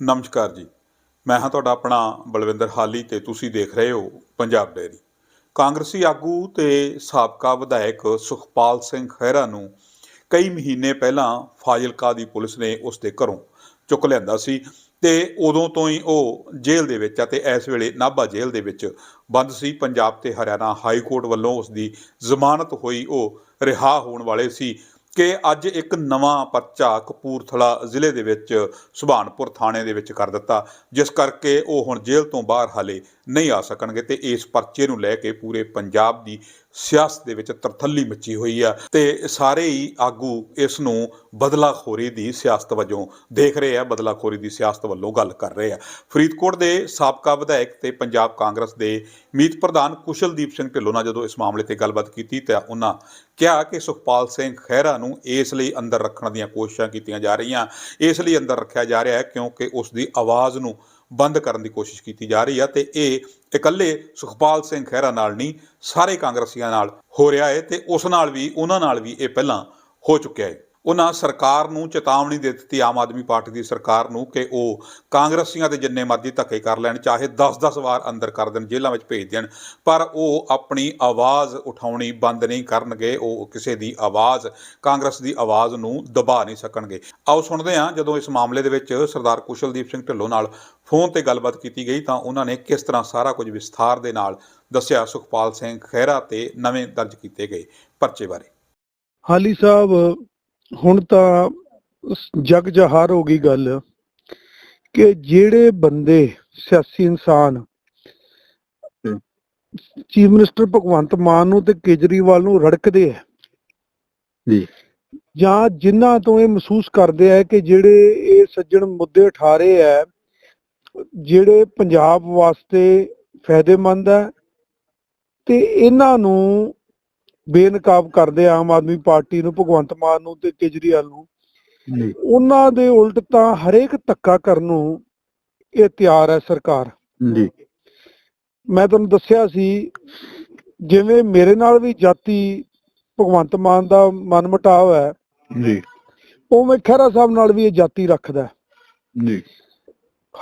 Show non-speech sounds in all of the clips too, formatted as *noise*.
ਨਮਸਕਾਰ ਜੀ। ਮੈਂ ਹਾਂ ਤੁਹਾਡਾ ਆਪਣਾ ਬਲਵਿੰਦਰ ਹਾਲੀ ਤੇ ਤੁਸੀਂ ਦੇਖ ਰਹੇ ਹੋ ਪੰਜਾਬ ਡੈਰੀ ਕਾਂਗਰਸੀ ਆਗੂ ਤੇ ਸਾਬਕਾ ਵਿਧਾਇਕ ਸੁਖਪਾਲ ਸਿੰਘ ਖਹਿਰਾ ਨੂੰ ਕਈ ਮਹੀਨੇ ਪਹਿਲਾਂ ਫਾਜ਼ਿਲਕਾ ਦੀ ਪੁਲਿਸ ਨੇ ਉਸ ਦੇ ਘਰੋਂ ਚੁੱਕ ਲਿਆਂਦਾ ਸੀ ਤੇ ਉਦੋਂ ਤੋਂ ਹੀ ਉਹ ਜੇਲ੍ਹ ਦੇ ਵਿੱਚ ਅਤੇ ਇਸ ਵੇਲੇ ਨਾਭਾ ਜੇਲ੍ਹ ਦੇ ਵਿੱਚ ਬੰਦ ਸੀ। ਪੰਜਾਬ ਤੇ ਹਰਿਆਣਾ ਹਾਈ ਕੋਰਟ ਵੱਲੋਂ ਉਸ ਦੀ ਜ਼ਮਾਨਤ ਹੋਈ, ਉਹ ਰਿਹਾ ਹੋਣ ਵਾਲੇ ਸੀ। ਕਿ ਅੱਜ ਇੱਕ ਨਵਾਂ ਪਰਚਾ ਕਪੂਰਥਲਾ ਜ਼ਿਲ੍ਹੇ ਦੇ ਵਿੱਚ ਸੁਭਾਨਪੁਰ ਥਾਣੇ ਦੇ ਵਿੱਚ ਕਰ ਦਿੱਤਾ, ਜਿਸ ਕਰਕੇ ਉਹ ਹੁਣ ਜੇਲ੍ਹ ਤੋਂ ਬਾਹਰ ਹਾਲੇ ਨਹੀਂ ਆ ਸਕਣਗੇ ਤੇ ਇਸ ਪਰਚੇ ਨੂੰ ਲੈ ਕੇ ਪੂਰੇ ਪੰਜਾਬ ਦੀ ਸਿਆਸਤ ਦੇ ਵਿੱਚ ਤਰਥੱਲੀ ਮੱਚੀ ਹੋਈ ਆ ਤੇ ਸਾਰੇ ਹੀ ਆਗੂ ਇਸ ਨੂੰ ਬਦਲਾਖੋਰੀ ਦੀ ਸਿਆਸਤ ਵਜੋਂ ਦੇਖ ਰਹੇ ਆ, ਬਦਲਾਖੋਰੀ ਦੀ ਸਿਆਸਤ ਵੱਲੋਂ ਗੱਲ ਕਰ ਰਹੇ ਆ। ਫਰੀਦਕੋਟ ਦੇ ਸਾਬਕਾ ਵਿਧਾਇਕ ਤੇ ਪੰਜਾਬ ਕਾਂਗਰਸ ਦੇ ਮੀਤ ਪ੍ਰਧਾਨ ਕੁਸ਼ਲਦੀਪ ਸਿੰਘ ਢਿੱਲੋਂ ਨਾਲ ਜਦੋਂ ਇਸ ਮਾਮਲੇ ਤੇ ਗੱਲਬਾਤ ਕੀਤੀ ਤਾਂ ਉਹਨਾਂ ਕਿਹਾ ਕਿ ਸੁਖਪਾਲ ਸਿੰਘ ਖਹਿਰਾ ਨੂੰ ਇਸ ਲਈ ਅੰਦਰ ਰੱਖਣ ਦੀਆਂ ਕੋਸ਼ਿਸ਼ਾਂ ਕੀਤੀਆਂ ਜਾ ਰਹੀਆਂ। ਇਸ ਲਈ ਅੰਦਰ ਰੱਖਿਆ ਜਾ ਰਿਹਾ ਹੈ ਕਿਉਂਕਿ ਉਸ ਦੀ ਆਵਾਜ਼ ਨੂੰ ਬੰਦ ਕਰਨ ਦੀ ਕੋਸ਼ਿਸ਼ ਕੀਤੀ ਜਾ ਰਹੀ ਹੈ ਤੇ ਇਹ ਇਕੱਲੇ ਸੁਖਪਾਲ ਸਿੰਘ ਖਹਿਰਾ ਨਾਲ ਨਹੀਂ, ਸਾਰੇ ਕਾਂਗਰਸੀਆਂ ਨਾਲ ਹੋ ਰਿਹਾ ਹੈ ਤੇ ਉਸ ਨਾਲ ਵੀ, ਉਹਨਾਂ ਨਾਲ ਵੀ ਇਹ ਪਹਿਲਾਂ ਹੋ ਚੁੱਕਿਆ ਹੈ ਉਹਨਾਂ ਸਰਕਾਰ ਨੂੰ ਚੇਤਾਵਨੀ ਦੇ ਦਿੱਤੀ, ਆਮ ਆਦਮੀ ਪਾਰਟੀ ਦੀ ਸਰਕਾਰ ਨੂੰ ਕਿ ਉਹ ਕਾਂਗਰਸੀਆਂ ਦੇ ਜਿੰਨੇ ਮਰਜ਼ੀ ਧੱਕੇ ਕਰ ਲੈਣ, ਚਾਹੇ 10-10 ਵਾਰ ਅੰਦਰ ਕਰ ਦੇਣ, ਜੇਲ੍ਹਾਂ ਵਿੱਚ ਭੇਜ ਦੇਣ, ਪਰ ਉਹ ਆਪਣੀ ਆਵਾਜ਼ ਉਠਾਉਣੀ ਬੰਦ ਨਹੀਂ ਕਰਨਗੇ, ਉਹ ਕਿਸੇ ਦੀ ਆਵਾਜ਼, ਕਾਂਗਰਸ ਦੀ ਆਵਾਜ਼ ਨੂੰ ਦਬਾ ਨਹੀਂ ਸਕਣਗੇ। ਆਓ ਸੁਣਦੇ ਹਾਂ, ਜਦੋਂ ਇਸ ਮਾਮਲੇ ਦੇ ਵਿੱਚ ਸਰਦਾਰ ਕੁਸ਼ਲਦੀਪ ਸਿੰਘ ਢਿੱਲੋਂ ਨਾਲ ਫੋਨ ਤੇ ਗੱਲਬਾਤ ਕੀਤੀ ਗਈ, ਤਾਂ ਉਹਨਾਂ ਨੇ ਕਿਸ ਤਰ੍ਹਾਂ ਸਾਰਾ ਕੁਝ ਵਿਸਥਾਰ ਦੇ ਨਾਲ ਦੱਸਿਆ, ਸੁਖਪਾਲ ਸਿੰਘ ਖਹਿਰਾ ਤੇ ਨਵੇਂ ਦਰਜ ਕੀਤੇ ਗਏ ਪਰਚੇ ਬਾਰੇ। ਹਾਲੀ ਸਾਹਿਬ ਹੁਣ ਤਾਂ ਜਗ ਜਹਾਰ ਹੋ ਗਈ ਗੱਲ ਕਿ ਜਿਹੜੇ ਬੰਦੇ ਸਿਆਸੀ ਇਨਸਾਨ ਚੀਫ ਮਿਨਿਸਟਰ ਭਗਵੰਤ ਮਾਨ ਨੂੰ ਤੇ ਕੇਜਰੀਵਾਲ ਨੂੰ ਰੜਕਦੇ ਆ ਜੀ। ਜਾਂ ਜਿਨ੍ਹਾਂ ਤੋਂ ਇਹ ਮਹਿਸੂਸ ਕਰਦੇ ਆ ਕਿ ਜਿਹੜੇ ਇਹ ਸੱਜਣ ਮੁੱਦੇ ਉਠਾ ਰਹੇ ਆ ਜਿਹੜੇ ਪੰਜਾਬ ਵਾਸਤੇ ਫਾਇਦੇਮੰਦ ਹੈ ਤੇ ਇਹਨਾਂ ਨੂੰ ਬੇਨਕਾਬ ਕਰਦੇ ਆਮ ਆਦਮੀ ਪਾਰਟੀ ਨੂੰ ਭਗਵੰਤ ਮਾਨ ਨੂੰ ਤੇ ਕੇਜਰੀਵਾਲ ਨੂੰ। ਉਹਨਾਂ ਦੇ ਉਲਟ ਤਾਂ ਹਰੇਕ ਧੱਕਾ ਕਰਨ ਨੂੰ ਇਹ ਤਿਆਰ ਹੈ ਸਰਕਾਰ। ਜੀ। ਮੈਂ ਤੁਹਾਨੂੰ ਦੱਸਿਆ ਸੀ ਜਿਵੇਂ ਮੇਰੇ ਨਾਲ ਵੀ ਜਾਤੀ ਭਗਵੰਤ ਮਾਨ ਦਾ ਮਨਮਟਾਵ ਹੈ ਜੀ। ਉਵੇਂ ਖਹਿਰਾ ਸਾਹਿਬ ਨਾਲ ਵੀ ਇਹ ਜਾਤੀ ਰੱਖਦਾ ਹੈ। ਜੀ।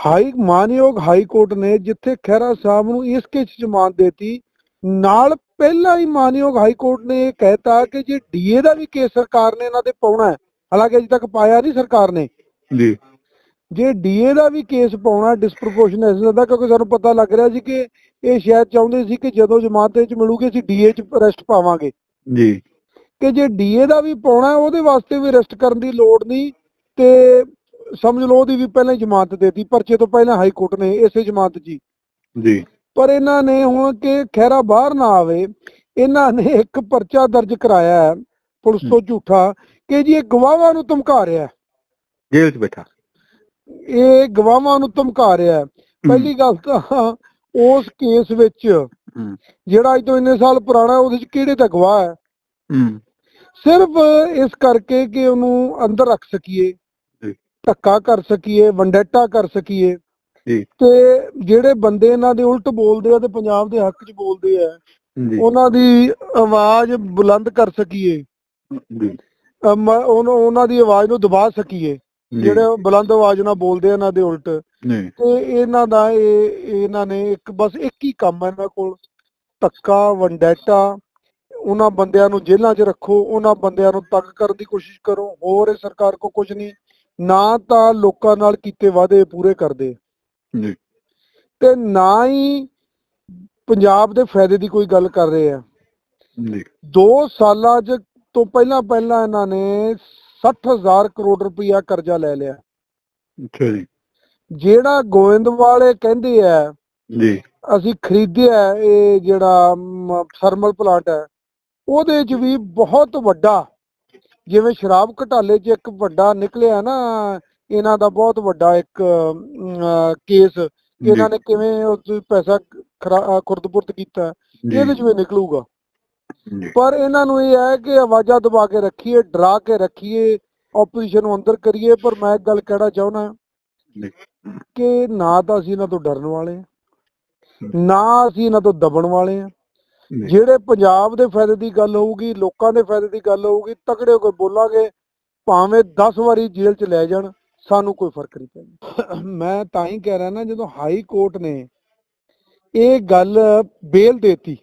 ਹਾਈ ਮਾਨਯੋਗ ਹਾਈ ਕੋਰਟ ਨੇ ਜਿੱਥੇ ਖਹਿਰਾ ਸਾਹਿਬ ਨੂੰ ਇਸ ਕੇਸ 'ਚ ਜ਼ਮਾਨਤ ਦੇਤੀ ਨਾਲ ਪਹਿਲਾਂ ਹੀ ਮਾਨਯੋਗ ਹਾਈ ਕੋਰਟ ਨੇ ਇਹ ਕਹਿਤਾ ਕਿ ਜੇ ਡੀਏ ਦਾ ਵੀ ਕੇਸ ਸਰਕਾਰ ਨੇ ਇਹਨਾਂ ਤੇ ਪਾਉਣਾ ਹੈ ਹਾਲਾਂਕਿ ਅਜੇ ਤੱਕ ਪਾਇਆ ਨਹੀਂ ਸਰਕਾਰ ਨੇ। ਜੀ। ਜੇ ਡੀਏ ਦਾ ਵੀ ਕੇਸ ਪਾਉਣਾ ਡਿਸਪ੍ਰੋਪੋਰਸ਼ਨੇਸ਼ਨ ਦਾ ਕਿਉਂਕਿ ਸਾਨੂੰ ਪਤਾ ਲੱਗ ਰਿਹਾ ਸੀ ਕਿ ਇਹ ਸ਼ਾਇਦ ਚਾਹੁੰਦੇ ਸੀ ਕਿ ਜਦੋਂ ਜ਼ਮਾਨਤ ਵਿੱਚ ਮਿਲੂਗੀ ਅਸੀਂ ਡੀਏ 'ਚ ਅਰੈਸਟ ਪਾਵਾਂਗੇ। ਜੀ। ਕਿ ਜੇ ਡੀਏ ਦਾ ਵੀ ਪਾਉਣਾ ਉਹਦੇ ਵਾਸਤੇ ਵੀ ਅਰੈਸਟ ਕਰਨ ਦੀ ਲੋੜ ਨਹੀਂ ਤੇ ਸਮਝ ਲਓ ਉਹਦੀ ਵੀ ਪਹਿਲਾਂ ਜ਼ਮਾਨਤ ਦੇਤੀ ਪਰਚੇ ਤੋਂ ਪਹਿਲਾਂ ਹਾਈ ਕੋਰਟ ਨੇ ਇਸੇ ਜ਼ਮਾਨਤ ਜੀ ਜੀ। ਪਰ ਇਹਨਾਂ ਨੇ ਹੁਣ ਕਿ ਖਹਿਰਾ ਬਾਹਰ ਨਾ ਆਵੇ ਇਹਨਾਂ ਨੇ ਇੱਕ ਪਰਚਾ ਦਰਜ ਕਰਾਇਆ ਹੈ ਪੁਲਿਸ ਤੋਂ ਝੂਠਾ ਕਿ ਜੀ ਇਹ ਗਵਾਹਾਂ ਨੂੰ ਧਮਕਾ ਰਿਹਾ ਹੈ। ਜੇਲ੍ਹ 'ਚ ਬੈਠਾ ਇਹ ਗਵਾਹਾਂ ਨੂੰ ਧਮਕਾ ਰਿਹਾ ਹੈ। ਪਹਿਲੀ ਗੱਲ ਤਾਂ ਉਸ ਕੇਸ ਵਿੱਚ ਜਿਹੜਾ ਅੱਜ ਤੋਂ ਇੰਨੇ ਸਾਲ ਪੁਰਾਣਾ ਉਹਦੇ ਚ ਕਿਹੜੇ ਤਾਂ ਗਵਾਹ ਹੈ ਸਿਰਫ ਇਸ ਕਰਕੇ ਕਿ ਉਹਨੂੰ ਅੰਦਰ ਰੱਖ ਸਕੀਏ। ਧੱਕਾ ਕਰ ਸਕੀਏ ਵੰਡੈਟਾ ਕਰ ਸਕੀਏ। ਤੇ ਜਿਹੜੇ ਬੰਦੇ ਇਹਨਾਂ ਦੇ ਉਲਟ ਬੋਲਦੇ ਆ ਤੇ ਪੰਜਾਬ ਦੇ ਹੱਕ 'ਚ ਬੋਲਦੇ ਆ ਉਹਨਾਂ ਦੀ ਆਵਾਜ਼ ਬੁਲੰਦ ਕਰ ਸਕੀਏ। ਜੀ। ਉਹਨੂੰ- ਉਹਨਾਂ ਦੀ ਆਵਾਜ਼ ਨੂੰ ਦਬਾ ਸਕੀਏ। ਜਿਹੜੇ ਬੁਲੰਦ ਆਵਾਜ਼ ਨਾਲ ਬੋਲਦੇ ਆ ਇਹਨਾਂ ਦੇ ਉਲਟ। ਤੇ ਇਹਨਾਂ ਦਾ ਇਹ ਇਹਨਾਂ ਨੇ ਇੱਕ ਬਸ ਇੱਕ ਹੀ ਕੰਮ ਹੈ ਇਹਨਾਂ ਕੋਲ। ਧੱਕਾ ਵੰਡੈਟਾ ਉਹਨਾਂ ਬੰਦਿਆਂ ਨੂੰ ਜੇਲ੍ਹਾਂ 'ਚ ਰੱਖੋ ਉਹਨਾਂ ਬੰਦਿਆਂ ਨੂੰ ਤੰਗ ਕਰਨ ਦੀ ਕੋਸ਼ਿਸ਼ ਕਰੋ ਹੋਰ ਇਹ ਸਰਕਾਰ ਕੋ ਕੁਝ ਨਹੀਂ। ਨਾ ਤਾਂ ਲੋਕਾਂ ਨਾਲ ਕੀਤੇ ਵਾਅਦੇ ਪੂਰੇ ਕਰਦੇ। ਜੀ। ਤੇ ਨਾ ਹੀ ਪੰਜਾਬ ਦੇ ਫਾਇਦੇ ਦੀ ਕੋਈ ਗੱਲ ਕਰ ਰਹੇ ਆ। ਜੀ। 2 ਸਾਲਾਂ 'ਚ ਤੋਂ ਪਹਿਲਾਂ ਪਹਿਲਾਂ ਇਹਨਾਂ ਨੇ 60000 ਕਰੋੜ ਰੁਪਇਆ ਕਰਜ਼ਾ ਲੈ ਲਿਆ। ਅੱਛਾ ਜੀ। ਜਿਹੜਾ ਗੋਇੰਦਵਾਲ ਇਹ ਕਹਿੰਦੇ ਆ ਜੀ। ਅਸੀਂ ਖਰੀਦਿਆ ਇਹ ਜਿਹੜਾ ਥਰਮਲ ਪਲਾਂਟ ਹੈ ਉਹਦੇ 'ਚ ਵੀ ਬਹੁਤ ਵੱਡਾ ਜਿਵੇਂ ਸ਼ਰਾਬ ਘਟਾਲੇ 'ਚ ਇੱਕ ਵੱਡਾ ਨਿਕਲਿਆ ਨਾ ਇਹਨਾਂ ਦਾ ਬਹੁਤ ਵੱਡਾ ਇੱਕ ਕੇਸ ਇਹਨਾਂ ਨੇ ਕਿਵੇਂ 'ਚ ਪੈਸਾ ਖਰਾ- ਖੁਰਦ-ਬੁਰਦ ਕੀਤਾ ਇਹਦੇ 'ਚ ਵੀ ਨਿਕਲੂਗਾ। ਪਰ ਇਹਨਾਂ ਨੂੰ ਇਹ ਹੈ ਕਿ ਆਵਾਜ਼ਾਂ ਦਬਾ ਕੇ ਰੱਖੀਏ ਡਰਾ ਕੇ ਰੱਖੀਏ ਆਪੋਜੀਸ਼ਨ ਨੂੰ ਅੰਦਰ ਕਰੀਏ ਪਰ ਮੈਂ ਇੱਕ ਗੱਲ ਕਹਿਣਾ ਚਾਹੁੰਦਾ। ਕਿ ਨਾ ਤਾਂ ਅਸੀਂ ਇਹਨਾਂ ਤੋਂ ਡਰਨ ਵਾਲੇ ਨਾ ਅਸੀਂ ਇਹਨਾਂ ਤੋਂ ਦਬਣ ਵਾਲੇ ਜੀ। ਜਿਹੜੇ ਪੰਜਾਬ ਦੇ ਫਾਇਦੇ ਦੀ ਗੱਲ ਹੋਊਗੀ ਲੋਕਾਂ ਦੇ ਫਾਇਦੇ ਦੀ ਗੱਲ ਹੋਊਗੀ ਤਕੜੇ ਹੋ ਕੇ ਬੋਲਾਂਗੇ ਭਾਵੇਂ 10 ਵਾਰੀ ਜੇਲ੍ਹ 'ਚ ਲੈ ਜਾਣ ਸਾਨੂੰ ਕੋਈ ਫ਼ਰਕ ਨਹੀਂ ਪੈਂਦਾ। ਮੈਂ ਤਾਂ ਹੀ ਕਹਿ ਰਿਹਾ ਨਾ ਜਦੋਂ ਹਾਈ ਕੋਰਟ ਨੇ ਇਹ ਗੱਲ ਬੇਲ ਦੇਤੀ।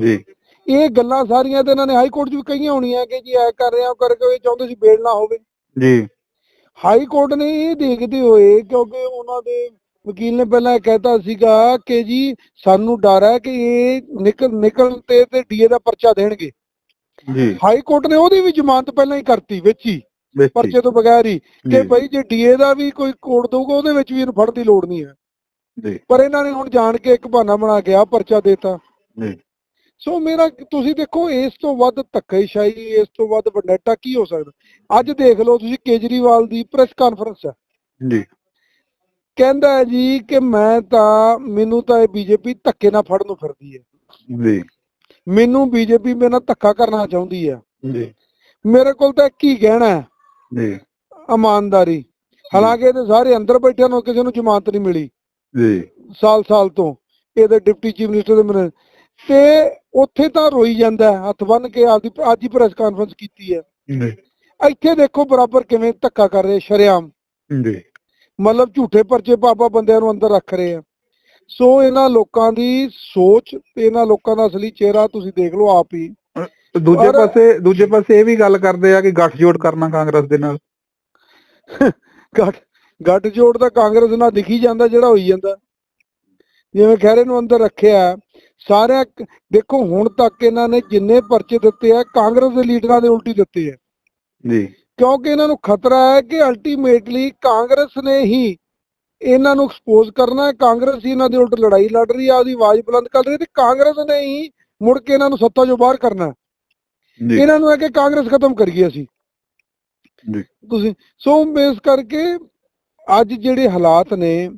ਜੀ। ਇਹ ਗੱਲਾਂ ਸਾਰੀਆਂ ਤੇ ਇਹਨਾਂ ਨੇ ਹਾਈ ਕੋਰਟ 'ਚ ਵੀ ਕਹੀਆਂ ਹੋਣੀਆਂ ਕਿ ਜੀ ਐ ਕਰ ਰਿਹਾ ਉਹ ਕਰਕੇ ਇਹ ਚਾਹੁੰਦੇ ਸੀ ਬੇਲ ਨਾ ਹੋਵੇ। ਜੀ। ਹਾਈ ਕੋਰਟ ਨੇ ਇਹ ਦੇਖਦੇ ਹੋਏ ਕਿਉਂਕਿ ਉਹਨਾਂ ਦੇ ਵਕੀਲ ਨੇ ਪਹਿਲਾਂ ਇਹ ਕਹਿਤਾ ਸੀਗਾ ਕਿ ਜੀ ਸਾਨੂੰ ਡਰ ਹੈ ਕਿ ਇਹ ਨਿਕਲ ਨਿਕਲ ਤੇ ਤੇ ਡੀਏ ਦਾ ਪਰਚਾ ਦੇਣਗੇ। ਜੀ। ਹਾਈ ਕੋਰਟ ਨੇ ਉਹਦੀ ਵੀ ਜ਼ਮਾਨਤ ਪਹਿਲਾਂ ਹੀ ਕਰਤੀ ਵਿੱਚ। ਹੀ। ਪਰਚੇ ਤੋਂ ਬਗੈਰ ਹੀ ਕਿ ਭਾਈ ਜੇ ਡੀਏ ਦਾ ਵੀ ਕੋਈ ਕੋਡ ਦਊਗਾ ਉਹਦੇ ਵਿੱਚ ਵੀ ਇਹਨੂੰ ਫੜਨ ਦੀ ਲੋੜ ਨਹੀਂ ਹੈ। ਜੀ। ਪਰ ਇਹਨਾਂ ਨੇ ਹੁਣ ਜਾਣ ਕੇ ਇੱਕ ਬਹਾਨਾ ਬਣਾ ਕੇ ਆ ਪਰਚਾ ਦੇਤਾ। ਜੀ। ਸੋ ਮੇਰਾ ਤੁਸੀਂ ਦੇਖੋ ਇਸ ਤੋਂ ਵੱਧ ਧੱਕੇਸ਼ਾਹੀ ਇਸ ਤੋਂ ਵੱਧ ਵੰਡੇਟਾ ਕੀ ਹੋ ਸਕਦਾ? ਅੱਜ ਦੇਖ ਲਓ ਤੁਸੀਂ ਕੇਜਰੀਵਾਲ ਦੀ ਪ੍ਰੈਸ ਕਾਨਫਰੰਸ ਹੈ। ਜੀ। ਕਹਿੰਦਾ ਹੈ ਜੀ ਕਿ ਮੈਂ ਤਾਂ ਮੈਨੂੰ ਤਾਂ ਇਹ ਬੀਜੇਪੀ ਧੱਕੇ ਨਾਲ ਫੜਨ ਨੂੰ ਫਿਰਦੀ ਹੈ। ਜੀ। ਮੈਨੂੰ ਬੀਜੇਪੀ ਮੇਰੇ ਨਾਲ ਧੱਕਾ ਕਰਨਾ ਚਾਹੁੰਦੀ ਹੈ। ਜੀ। ਮੇਰੇ ਕੋਲ ਤਾਂ ਕੀ ਕਹਿਣਾ ਹੈ। ਜੀ। ਇਮਾਨਦਾਰੀ। ਹਾਲਾਂਕਿ ਇਹਦੇ ਸਾਰੇ ਅੰਦਰ ਬੈਠਿਆਂ ਨੂੰ ਕਿਸੇ ਨੂੰ ਜ਼ਮਾਨਤ ਨਹੀਂ ਮਿਲੀ। ਜੀ। ਸਾਲ ਸਾਲ ਤੋਂ ਇਹਦੇ ਡਿਪਟੀ ਚੀਫ ਮਿਨਿਸਟਰ ਦੇ ਤੇ ਉੱਥੇ ਤਾਂ ਰੋਈ ਜਾਂਦਾ ਹੱਥ ਬੰਨ ਕੇ ਆਪਦੀ ਅੱਜ ਹੀ ਪ੍ਰੈਸ ਕਾਨਫਰੰਸ ਕੀਤੀ ਹੈ। ਜੀ। ਇੱਥੇ ਦੇਖੋ ਬਰਾਬਰ ਕਿਵੇਂ ਧੱਕਾ ਕਰ ਰਹੇ ਸ਼ਰਿਆਮ। ਜੀ। ਮਤਲਬ ਝੂਠੇ ਪਰਚੇ ਪਾਪਾ ਬੰਦਿਆਂ ਨੂੰ ਅੰਦਰ ਰੱਖ ਰਹੇ ਆ। ਸੋ ਇਹਨਾਂ ਲੋਕਾਂ ਦੀ ਸੋਚ ਤੇ ਇਹਨਾਂ ਲੋਕਾਂ ਦਾ ਅਸਲੀ ਚਿਹਰਾ ਤੁਸੀਂ ਦੇਖ ਲਓ ਆਪ ਹੀ। ਤੇ ਦੂਜੇ ਔਰ- ਪਾਸੇ ਦੂਜੇ ਪਾਸੇ ਇਹ ਵੀ ਗੱਲ ਕਰਦੇ ਆ ਕਿ ਗੱਠਜੋੜ ਕਰਨਾ ਕਾਂਗਰਸ ਦੇ ਨਾਲ। *laughs* ਗੱਠ ਗੱਠ ਜੋੜ ਦਾ ਕਾਂਗਰਸ ਨਾਲ ਦਿਖੀ ਜਾਂਦਾ ਜਿਹੜਾ ਹੋਈ ਜਾਂਦਾ। ਜਿਵੇਂ ਖਹਿਰੇ ਨੂੰ ਅੰਦਰ ਰੱਖਿਆ ਸਾਰਿਆਂ ਕ- ਦੇਖੋ ਹੁਣ ਤੱਕ ਇਹਨਾਂ ਨੇ ਜਿੰਨੇ ਪਰਚੇ ਦਿੱਤੇ ਆ ਕਾਂਗਰਸ ਦੇ ਲੀਡਰਾਂ ਦੇ ਉਲਟੀ ਦਿੱਤੇ ਆ। ਜੀ। ਕਿਉਂਕਿ ਇਹਨਾਂ ਨੂੰ ਖਤਰਾ ਹੈ ਕਿ ਅਲਟੀਮੇਟਲੀ ਕਾਂਗਰਸ ਨੇ ਹੀ ਇਹਨਾਂ ਨੂੰ ਐਕਸਪੋਜ਼ ਕਰਨਾ ਹੈ। ਕਾਂਗਰਸ ਹੀ ਇਹਨਾਂ ਦੇ ਉਲਟ ਲੜਾਈ ਲੜ ਰਹੀ ਆ ਉਹਦੀ ਆਵਾਜ਼ ਬੁਲੰਦ ਕਰ ਰਹੀ ਹੈ ਤੇ ਕਾਂਗਰਸ ਨੇ ਹੀ ਮੁੜ ਕੇ ਇਹਨਾਂ ਨੂੰ ਸੱਤਾ ਚੋਂ ਬਾਹਰ ਕਰਨਾ ਹੈ। ਇਹਨਾਂ ਨੂੰ ਹੈ ਕਿ ਕਾਂਗਰਸ ਖਤਮ ਕਰੀਏ ਅਸੀਂ। ਜੀ। ਤੁਸੀਂ ਸੋ ਇਸ ਕਰਕੇ ਅੱਜ ਜਿਹੜੇ ਹਾਲਾਤ ਨੇ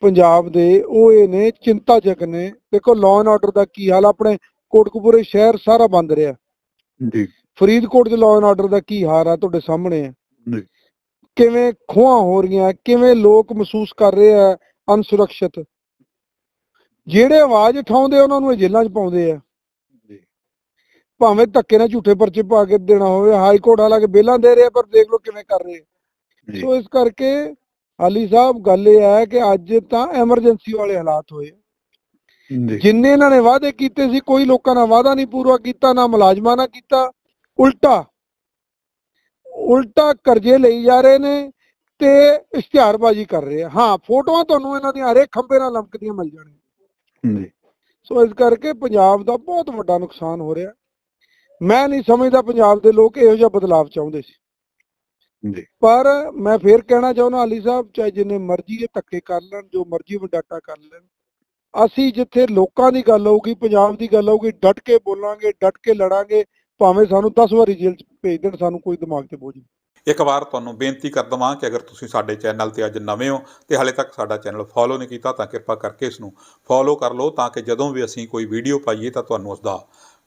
ਪੰਜਾਬ ਦੇ ਉਹ ਇਹ ਨੇ ਚਿੰਤਾਜਨਕ ਨੇ। ਦੇਖੋ ਲਾਅ ਐਂਡ ਆਰਡਰ ਦਾ ਕੀ ਹਾਲ ਆ, ਆਪਣੇ ਕੋਟਕਪੂਰੇ ਸ਼ਹਿਰ ਸਾਰਾ ਬੰਦ ਰਿਹਾ। ਜੀ। ਫਰੀਦਕੋਟ ਦੇ ਲਾਅ ਐਂਡ ਆਰਡਰ ਦਾ ਕੀ ਹਾਲ ਆ ਤੁਹਾਡੇ ਸਾਹਮਣੇ? ਜੀ। ਕਿਵੇਂ ਖੋਹਾਂ ਹੋ ਰਹੀਆਂ? ਕਿਵੇਂ ਲੋਕ ਮਹਿਸੂਸ ਕਰ ਰਹੇ ਆ ਅਨਸੁਰੱਖਿਅਤ? ਜਿਹੜੇ ਆਵਾਜ਼ ਉਠਾਉਂਦੇ ਆ, ਉਹਨਾਂ ਨੂੰ ਇਹ ਜੇਲ੍ਹਾਂ 'ਚ ਪਾਉਂਦੇ ਆ। ਭਾਵੇਂ ਧੱਕੇ ਨਾਲ ਝੂਠੇ ਪਰਚੇ ਪਾ ਕੇ ਦੇਣਾ ਹੋਵੇ ਹਾਈ ਕੋਰਟ ਹਾਲਾਂਕਿ ਬੇਲਾਂ ਦੇ ਰਿਹਾ ਪਰ ਦੇਖ ਲਓ ਕਿਵੇਂ ਕਰ ਰਹੇ ਸੋ ਇਸ ਕਰਕੇ ਹਾਲੀ ਸਾਹਿਬ ਗੱਲ ਇਹ ਹੈ ਕਿ ਅੱਜ ਤਾਂ ਐਮਰਜੈਂਸੀ ਵਾਲੇ ਹਾਲਾਤ ਹੋਏ ਜਿੰਨੇ ਇਹਨਾਂ ਨੇ ਵਾਅਦੇ ਕੀਤੇ ਸੀ ਕੋਈ ਲੋਕਾਂ ਨਾਲ ਵਾਅਦਾ ਨਹੀਂ ਪੂਰਾ ਕੀਤਾ ਨਾ ਮੁਲਾਜ਼ਮਾਂ ਨਾਲ ਕੀਤਾ। ਉਲਟਾ ਉਲਟਾ ਕਰਜ਼ੇ ਲਈ ਜਾ ਰਹੇ ਨੇ ਤੇ ਇਸ਼ਤਿਹਾਰਬਾਜ਼ੀ ਕਰ ਰਹੇ ਆ। ਹਾਂ ਫੋਟੋਆਂ ਤੁਹਾਨੂੰ ਇਹਨਾਂ ਦੀਆਂ ਹਰੇਕ ਖੰਭੇ ਨਾਲ ਲਮਕਦੀਆਂ ਮਿਲ ਜਾਣਗੀਆਂ। ਜੀ। ਸੋ ਇਸ ਕਰਕੇ ਪੰਜਾਬ ਦਾ ਬਹੁਤ ਵੱਡਾ ਨੁਕਸਾਨ ਹੋ ਰਿਹਾ। ਮੈਂ ਨਹੀਂ ਸਮਝਦਾ ਪੰਜਾਬ ਦੇ ਲੋਕ ਇਹੋ ਜਿਹਾ ਬਦਲਾਅ ਚਾਹੁੰਦੇ ਸੀ। ਜੀ। ਪਰ ਮੈਂ ਫੇਰ ਕਹਿਣਾ ਚਾਹੁੰਦਾ ਅਲੀ ਸਾਹਿਬ ਚਾਹੇ ਜਿੰਨੇ ਮਰਜ਼ੀ ਇਹ ਧੱਕੇ ਕਰ ਲੈਣ ਜੋ ਮਰਜ਼ੀ ਵਡਾਟਾ ਕਰ ਲੈਣ ਅਸੀਂ ਜਿੱਥੇ ਲੋਕਾਂ ਦੀ ਗੱਲ ਹੋਊਗੀ ਪੰਜਾਬ ਦੀ ਗੱਲ ਹੋਊਗੀ ਡਟ ਕੇ ਬੋਲਾਂਗੇ ਡਟ ਕੇ ਲੜਾਂਗੇ ਭਾਵੇਂ ਸਾਨੂੰ 10 ਵਾਰੀ ਜੇਲ੍ਹ 'ਚ ਭੇਜ ਦੇਣ ਸਾਨੂੰ ਕੋਈ ਦਿਮਾਗ ਤੇ ਬੋਝ ਨਹੀਂ। ਇੱਕ ਵਾਰ ਤੁਹਾਨੂੰ ਬੇਨਤੀ ਕਰ ਦਵਾਂ ਕਿ ਅਗਰ ਤੁਸੀਂ ਸਾਡੇ ਚੈਨਲ ਤੇ ਅੱਜ ਨਵੇਂ ਹੋ ਤੇ ਹਾਲੇ ਤੱਕ ਸਾਡਾ ਚੈਨਲ ਫੋਲੋ ਨਹੀਂ ਕੀਤਾ ਤਾਂ ਕਿਰਪਾ ਕਰਕੇ ਇਸ ਨੂੰ ਫੋਲੋ ਕਰ ਲਓ ਤਾਂ ਕਿ ਜਦੋਂ ਵੀ ਅਸੀਂ ਕੋਈ ਵੀਡੀਓ ਪਾਈਏ ਤਾਂ ਤੁਹਾਨੂੰ ਉਸ ਦਾ